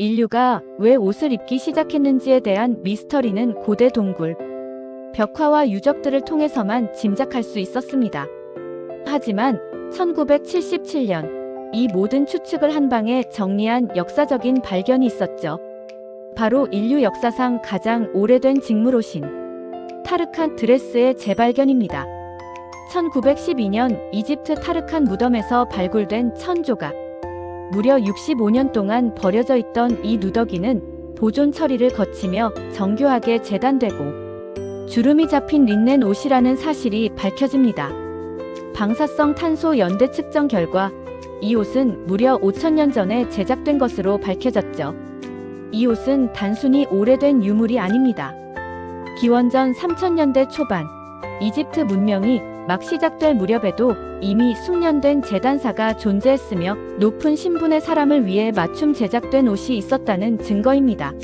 인류가 왜 옷을 입기 시작했는지에 대한 미스터리는 고대 동굴, 벽화와 유적들을 통해서만 짐작할 수 있었습니다. 하지만 1977년 이 모든 추측을 한 방에 정리한 역사적인 발견이 있었죠. 바로 인류 역사상 가장 오래된 직물옷인 타르칸 드레스의 재발견입니다. 1912년 이집트 타르칸 무덤에서 발굴된 천 조각. 무려 65년 동안 버려져 있던 이 누더기는 보존 처리를 거치며 정교하게 재단되고 주름이 잡힌 린넨 옷이라는 사실이 밝혀집니다. 방사성 탄소 연대 측정 결과 이 옷은 무려 5천년 전에 제작된 것으로 밝혀졌죠. 이 옷은 단순히 오래된 유물이 아닙니다. 기원전 3000년대 초반 이집트 문명이 막 시작될 무렵에도 이미 숙련된 재단사가 존재했으며 높은 신분의 사람을 위해 맞춤 제작된 옷이 있었다는 증거입니다.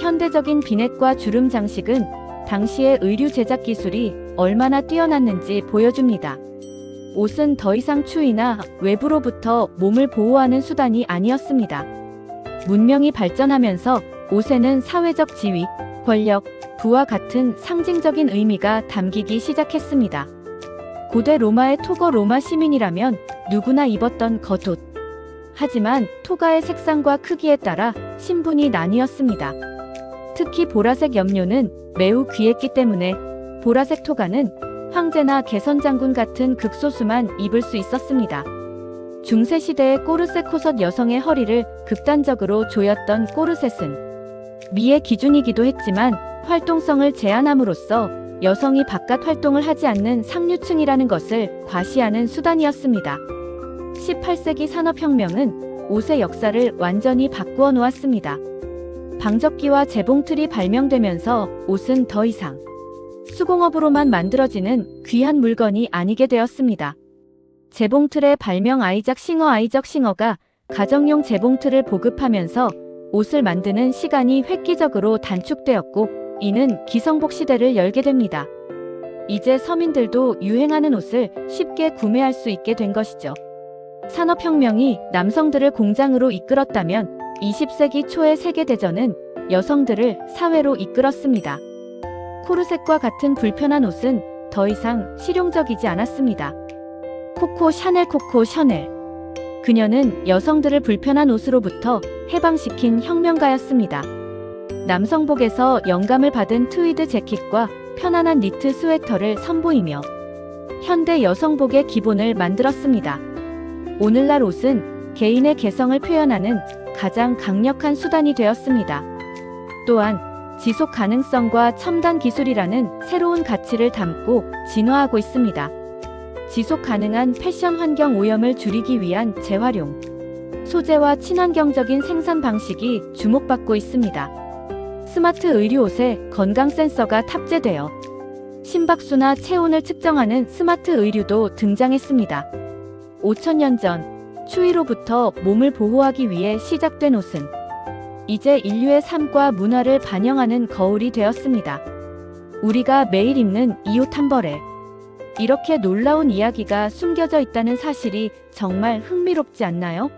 현대적인 비넷과 주름 장식은 당시의 의류 제작 기술이 얼마나 뛰어났는지 보여줍니다. 옷은 더 이상 추위나 외부로부터 몸을 보호하는 수단이 아니었습니다. 문명이 발전하면서 옷에는 사회적 지위, 권력, 부와 같은 상징적인 의미가 담기기 시작했습니다. 고대 로마의 토거 로마 시민이라면 누구나 입었던 겉옷. 하지만 토가의 색상과 크기에 따라 신분이 나뉘었습니다. 특히 보라색 염료는 매우 귀했기 때문에 보라색 토가는 황제나 개선장군 같은 극소수만 입을 수 있었습니다. 중세 시대의 꼬르셋 코섯 여성의 허리를 극단적으로 조였던 꼬르셋은 미의 기준이기도 했지만 활동성을 제한함으로써 여성이 바깥 활동을 하지 않는 상류층이라는 것을 과시하는 수단이었습니다. 18세기 산업혁명은 옷의 역사를 완전히 바꾸어 놓았습니다. 방적기와 재봉틀이 발명되면서 옷은 더 이상 수공업으로만 만들어지는 귀한 물건이 아니게 되었습니다. 재봉틀의 발명 아이작 싱어 아이적 싱어가 가정용 재봉틀을 보급하면서 옷을 만드는 시간이 획기적으로 단축되었고 이는 기성복 시대를 열게 됩니다. 이제 서민들도 유행하는 옷을 쉽게 구매할 수 있게 된 것이죠. 산업혁명이 남성들을 공장으로 이끌었다면 20세기 초의 세계대전은 여성들을 사회로 이끌었습니다. 코르셋과 같은 불편한 옷은 더 이상 실용적이지 않았습니다. 코코 샤넬 코코 샤넬 그녀는 여성들을 불편한 옷으로부터 해방시킨 혁명가였습니다. 남성복에서 영감을 받은 트위드 재킷과 편안한 니트 스웨터를 선보이며 현대 여성복의 기본을 만들었습니다. 오늘날 옷은 개인의 개성을 표현하는 가장 강력한 수단이 되었습니다. 또한 지속 가능성과 첨단 기술이라는 새로운 가치를 담고 진화하고 있습니다. 지속 가능한 패션 환경 오염을 줄이기 위한 재활용, 소재와 친환경적인 생산 방식이 주목받고 있습니다. 스마트 의류 옷에 건강 센서가 탑재되어 심박수나 체온을 측정하는 스마트 의류도 등장했습니다. 5천년 전 추위로부터 몸을 보호하기 위해 시작된 옷은 이제 인류의 삶과 문화를 반영하는 거울이 되었습니다. 우리가 매일 입는 이 옷 한 벌에 이렇게 놀라운 이야기가 숨겨져 있다는 사실이 정말 흥미롭지 않나요?